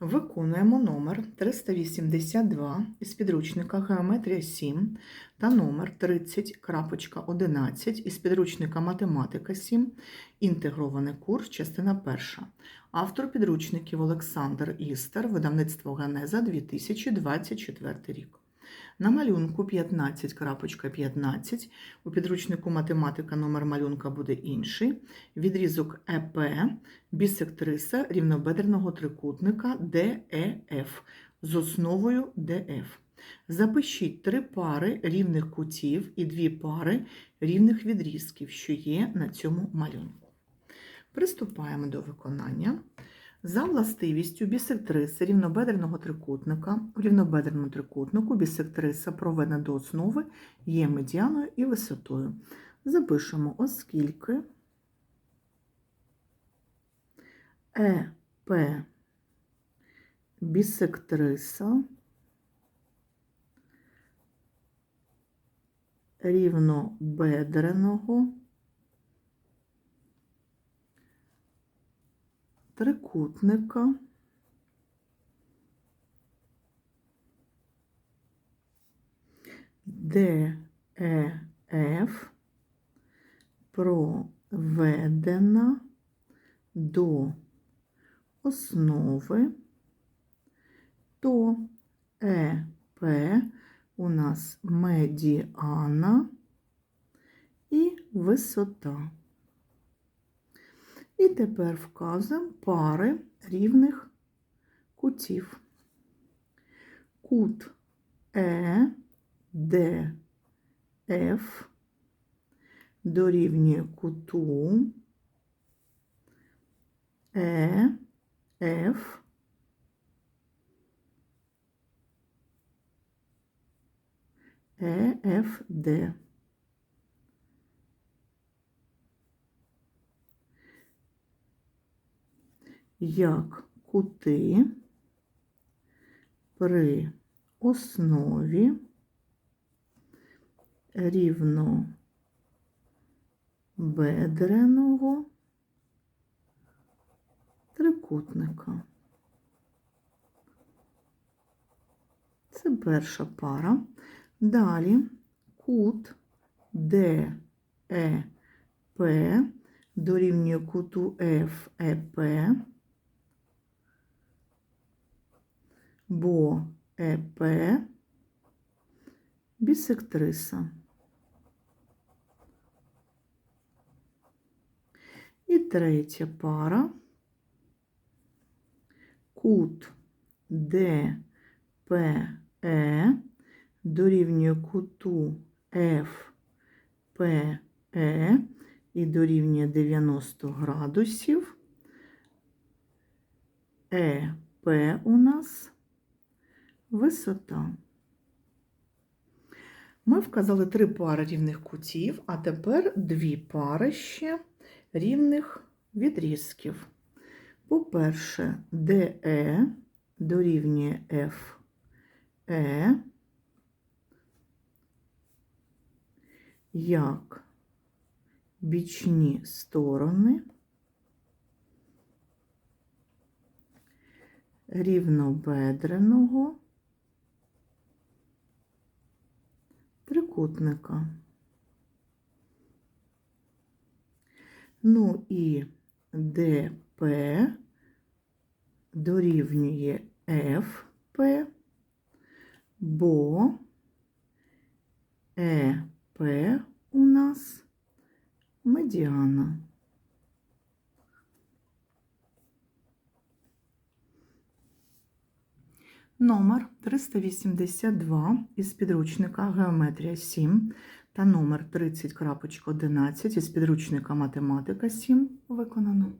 Виконуємо номер 382 із підручника Геометрія 7 та номер 30.11 із підручника Математика 7, інтегрований курс, частина 1. Автор підручників Олександр Істер, видавництво Генеза 2024 рік. На малюнку 15.15 у підручнику математика номер малюнка буде інший. Відрізок ЕП бісектриса рівнобедреного трикутника ДЕФ з основою ДФ. Запишіть три пари рівних кутів і дві пари рівних відрізків, що є на цьому малюнку. Приступаємо до виконання. За властивістю бісектриси рівнобедреного трикутника у рівнобедреному трикутнику бісектриса проведена до основи є медіаною і висотою. Запишемо, оскільки ЕП бісектриса рівнобедреного трикутника ДЕФ проведена до основи, то ЕП у нас медіана і висота. І тепер вказуємо пари рівних кутів. Кут Е, Д, Ф дорівнює куту Е, Ф Е, Ф, Д. як кути при основі рівнобедреного трикутника. Це перша пара. Далі кут ДЕП дорівнює куту ФЕП, бо ЕП бісектриса. І третя пара кут ДПЕ дорівнює куту ФПЕ і дорівнює 90 градусів. ЕП у нас висота. Ми вказали три пари рівних кутів, а тепер дві пари ще рівних відрізків. По-перше, ДЕ дорівнює ФЕ, як бічні сторони рівнобедреного трикутника. Ну і ДП дорівнює ФП, бо ЕП у нас медіана. Номер 382 із підручника Геометрія 7 та номер 30.11 із підручника Математика 7 виконано.